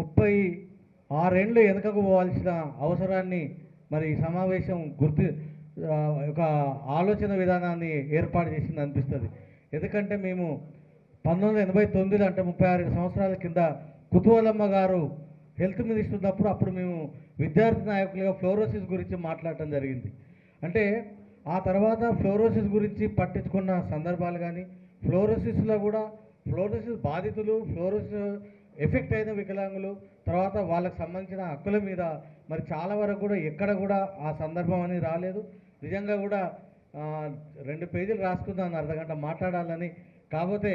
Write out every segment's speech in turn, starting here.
ముప్పై ఆరేండ్లు వెనుకకు పోవాల్సిన అవసరాన్ని మరి ఈ సమావేశం గుర్తు ఒక ఆలోచన విధానాన్ని ఏర్పాటు చేసింది అనిపిస్తుంది. ఎందుకంటే మేము పంతొమ్మిది ఎనభై తొమ్మిదిలో అంటే ముప్పై ఆరు సంవత్సరాల కింద కుతూహలమ్మ గారు హెల్త్ మినిస్టర్ ఉన్నప్పుడు అప్పుడు మేము విద్యార్థి నాయకులుగా ఫ్లోరోసిస్ గురించి మాట్లాడటం జరిగింది. అంటే ఆ తర్వాత ఫ్లోరోసిస్ గురించి పట్టించుకున్న సందర్భాలు కానీ ఫ్లోరోసిస్లో కూడా ఫ్లోరోసిస్ బాధితులు ఫ్లోరోసిస్ ఎఫెక్ట్ అయిన వికలాంగులు తర్వాత వాళ్ళకు సంబంధించిన హక్కుల మీద మరి చాలా వరకు కూడా ఎక్కడ కూడా ఆ సందర్భం అనేది రాలేదు. నిజంగా కూడా రెండు పేజీలు రాసుకుందాం అర్ధగంట మాట్లాడాలని. కాకపోతే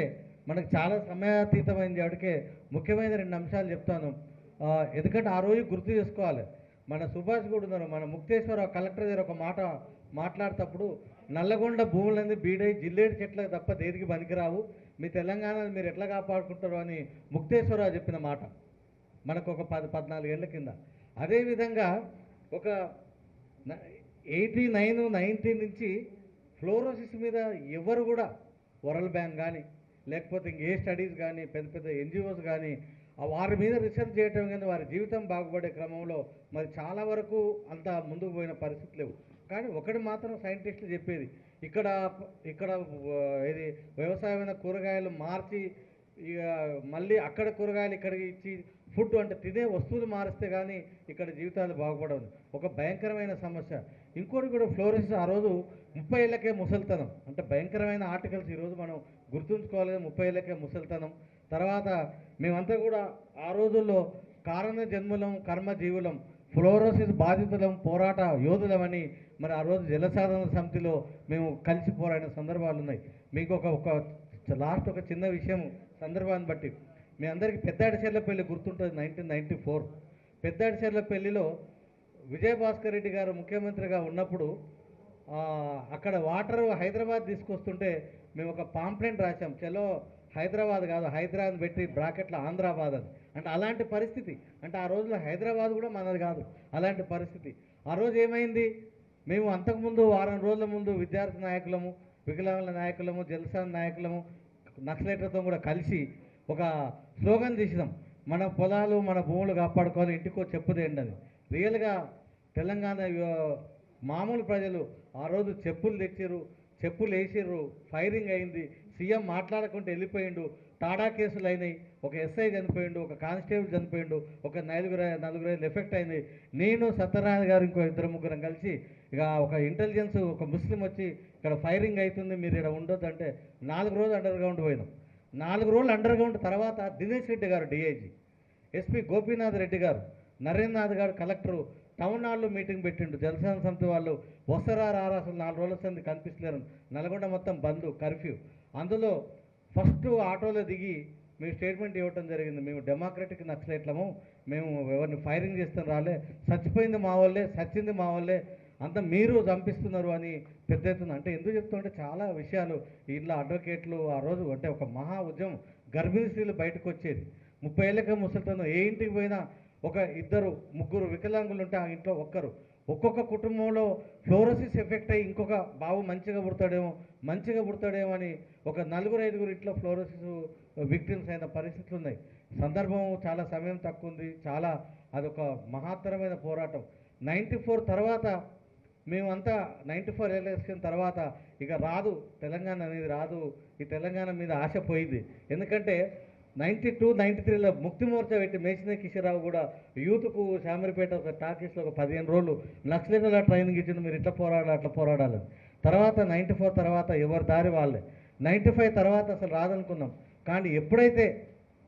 మనకు చాలా సమయాతీతమైంది అడికే ముఖ్యమైన రెండు అంశాలు చెప్తాను. ఎందుకంటే ఆ రోజు గుర్తు చేసుకోవాలి. మన సుభాష్ కూడా ఉన్నారు. మన ముక్తేశ్వర కలెక్టర్ దగ్గర ఒక మాట మాట్లాడేటప్పుడు నల్లగొండ భూములన్నీ బీడై జిల్లేడు చెట్లకు తప్ప దేనికి పనికిరావు. మీ తెలంగాణను మీరు ఎట్లా కాపాడుకుంటారు అని ముక్తేశ్వరరావు చెప్పిన మాట. మనకు ఒక పది పద్నాలుగు ఏళ్ళ కింద. అదేవిధంగా ఒక ఎయిటీ నైన్ నైంటీ నుంచి ఫ్లోరోసిస్ మీద ఎవరు కూడా వరల్డ్ బ్యాంక్ కానీ లేకపోతే ఇంకే స్టడీస్ కానీ పెద్ద పెద్ద ఎన్జిఓస్ కానీ వారి మీద రీసెర్చ్ చేయటం కానీ వారి జీవితం బాగుపడే క్రమంలో మరి చాలా వరకు అంత ముందుకు పోయిన పరిస్థితి లేవు. కానీ ఒకటి మాత్రం సైంటిస్టులు చెప్పేది ఇక్కడ ఇక్కడ ఇది వ్యవసాయమైన కూరగాయలు మార్చి ఇక మళ్ళీ అక్కడ కూరగాయలు ఇక్కడికి ఇచ్చి ఫుడ్ అంటే తినే వస్తువులు మారిస్తే కానీ ఇక్కడ జీవితాలు బాగుపడవు. ఒక భయంకరమైన సమస్య. ఇంకోటి కూడా ఫ్లోరెన్స్ ఆ రోజు ముప్పై ఏళ్ళకే ముసలితనం. అంటే భయంకరమైన ఆర్టికల్స్ ఈరోజు మనం గుర్తుంచుకోవాలి ముప్పై ఏళ్ళకే ముసలితనం. తర్వాత మేమంతా కూడా ఆ రోజుల్లో కారణ జన్ములం కర్మ జీవులం. ఫ్లోరోసిస్ బాధితులం పోరాట యోధులమని మరి ఆ రోజు జలసాధన సమితిలో మేము కలిసి పోరాడిన సందర్భాలు ఉన్నాయి. మీకు ఒక ఒక లాస్ట్ ఒక చిన్న విషయం సందర్భాన్ని బట్టి. మీ అందరికీ పెద్దాడిచెర్ల పెళ్ళి గుర్తుంటుంది నైన్టీన్ నైంటీ ఫోర్. పెద్దాడిచెర్ల పెళ్ళిలో విజయభాస్కర్ రెడ్డి గారు ముఖ్యమంత్రిగా ఉన్నప్పుడు అక్కడ వాటర్ హైదరాబాద్ తీసుకొస్తుంటే మేము ఒక పాంప్లెంట్ రాసాం చలో హైదరాబాద్ కాదు హైదరాబాద్ పెట్టి బ్రాకెట్లో ఆంధ్రాబాద్ అని అంటే అలాంటి పరిస్థితి. అంటే ఆ రోజుల్లో హైదరాబాద్ కూడా మనది కాదు. అలాంటి పరిస్థితి. ఆ రోజు ఏమైంది? మేము అంతకుముందు వారం రోజుల ముందు విద్యార్థి నాయకులము వికలాంగుల నాయకులము జలసాన్ నాయకులము నక్సలైట్లతో కూడా కలిసి ఒక స్లోగన్ తీసినాం. మన పొలాలు మన భూములు కాపాడుకోవాలి ఇంటికో చెప్పుదేండి అని రియల్గా తెలంగాణ మామూలు ప్రజలు ఆ రోజు చెప్పులు తెచ్చిర్రు చెప్పులు వేసిర్రు ఫైరింగ్ అయింది. సీఎం మాట్లాడకుండా వెళ్ళిపోయిండు టాడా కేసులు అయినాయి ఒక ఎస్ఐ చనిపోయిండు ఒక కానిస్టేబుల్ చనిపోయిండు ఒక నలుగురు నలుగురు ఎఫెక్ట్ అయింది నేను సత్యనారాయణ గారు ఇంకో ఇద్దరు ముగ్గురం కలిసి ఇక ఒక ఇంటెలిజెన్స్ ఒక ముస్లిం వచ్చి ఇక్కడ ఫైరింగ్ అవుతుంది మీరు ఇక్కడ ఉండొద్దు అంటే నాలుగు రోజులు అండర్ గ్రౌండ్ పోయినాం. నాలుగు రోజులు అండర్ గ్రౌండ్ తర్వాత దినేష్ రెడ్డి గారు డిఐజీ ఎస్పీ గోపీనాథ్ రెడ్డి గారు నరేంద్రనాథ్ గారు కలెక్టరు టౌన్ హాల్లో మీటింగ్ పెట్టిండు జలసేన సమితి వాళ్ళు వస్తారా రారా అసలు నాలుగు రోజుల సంది కనిపిస్తలేరు నల్గొండ మొత్తం బంద్ కర్ఫ్యూ. అందులో ఫస్ట్ ఆటోలో దిగి మేము స్టేట్మెంట్ ఇవ్వటం జరిగింది. మేము డెమోక్రటిక్ నక్సలైట్లము. మేము ఎవరిని ఫైరింగ్ చేస్తాం రాలే. చచ్చిపోయింది మా వాళ్ళే చచ్చింది మా వాళ్ళే అంత మీరు చంపిస్తున్నారు అని పెద్ద ఎత్తున అంటే ఎందుకు చెప్తుంటే చాలా విషయాలు. ఇంట్లో అడ్వకేట్లు ఆ రోజు అంటే ఒక మహా ఉద్యమం. గర్భిణీ స్త్రీలు బయటకు వచ్చేది. ముప్పై ఏళ్ళకే ముసలితను. ఏ ఇంటికి పోయినా ఒక ఇద్దరు ముగ్గురు వికలాంగులు ఉంటే ఆ ఇంట్లో ఒక్కరు. ఒక్కొక్క కుటుంబంలో ఫ్లోరోసిస్ ఎఫెక్ట్ అయ్యి ఇంకొక బాబు మంచిగా పుడతాడేమో మంచిగా పుడతాడేమో అని ఒక నలుగురు ఐదుగురు ఇంట్లో ఫ్లోరోసిస్ విక్టిమ్స్ అయిన పరిస్థితులు ఉన్నాయి. సందర్భం చాలా సమయం తక్కువ ఉంది. చాలా అదొక మహత్తరమైన పోరాటం. నైంటీ ఫోర్ తర్వాత మేమంతా నైంటీ ఫోర్ ఎలక్షన్ తర్వాత ఇక రాదు తెలంగాణ అనేది రాదు. ఈ తెలంగాణ మీద ఆశ పోయింది. ఎందుకంటే నైంటీ టూ నైంటీ త్రీలో ముక్తి మోర్చా పెట్టి మేసిన కిషోరావు కూడా యూత్కు శామరిపేట ఒక టాకీస్లో ఒక పదిహేను రోజులు నక్సలైట్ల ట్రైనింగ్ ఇచ్చింది మీరు ఇట్లా పోరాడాలి అట్లా పోరాడాలి. తర్వాత నైంటీ ఫోర్ తర్వాత ఎవరి దారి వాళ్ళే. నైంటీ ఫైవ్ తర్వాత అసలు రాదనుకున్నాం కానీ ఎప్పుడైతే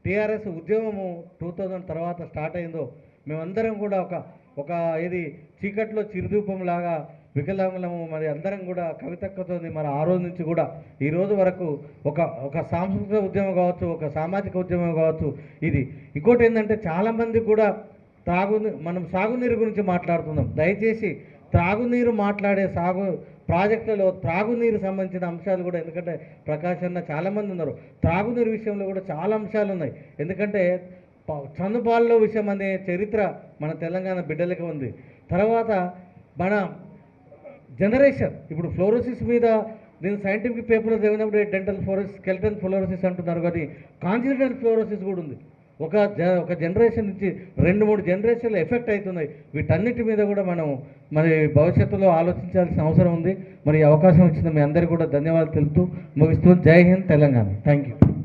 టీఆర్ఎస్ ఉద్యమము టూ థౌజండ్ తర్వాత స్టార్ట్ అయిందో మేమందరం కూడా ఒక ఒక ఇది చీకట్లో చిరుదూపంలాగా వికలాంగులము మరి అందరం కూడా కవితక్కతోని మరి ఆ రోజు నుంచి కూడా ఈ రోజు వరకు ఒక ఒక సాంస్కృతిక ఉద్యమం కావచ్చు ఒక సామాజిక ఉద్యమం కావచ్చు ఇది ఇంకోటి ఏంటంటే చాలామంది కూడా తాగు మనం సాగునీరు గురించి మాట్లాడుతున్నాం. దయచేసి త్రాగునీరు మాట్లాడే సాగు ప్రాజెక్టులలో త్రాగునీరు సంబంధించిన అంశాలు కూడా ఎందుకంటే ప్రకాష్ అన్న చాలామంది ఉన్నారు. త్రాగునీరు విషయంలో కూడా చాలా అంశాలు ఉన్నాయి. ఎందుకంటే ప- చనుబాల్లో విషయం అనే చరిత్ర మన తెలంగాణ బిడ్డలకి ఉంది. తర్వాత మన జనరేషన్. ఇప్పుడు ఫ్లోరోసిస్ మీద నేను సైంటిఫిక్ పేపర్లో చదివినప్పుడు డెంటల్ ఫ్లోరోసిస్ స్కెల్టన్ ఫ్లోరోసిస్ అంటున్నారు కానీ కాన్సిడెంటల్ ఫ్లోరోసిస్ కూడా ఉంది. ఒక ఒక జనరేషన్ నుంచి రెండు మూడు జనరేషన్లు ఎఫెక్ట్ అవుతున్నాయి. వీటన్నిటి మీద కూడా మనం మరి భవిష్యత్తులో ఆలోచించాల్సిన అవసరం ఉంది. మరి అవకాశం ఇచ్చిన మీ అందరికీ కూడా ధన్యవాదాలు తెలుపుతూ ముగిస్తూ జై హింద్ తెలంగాణ. Thank you.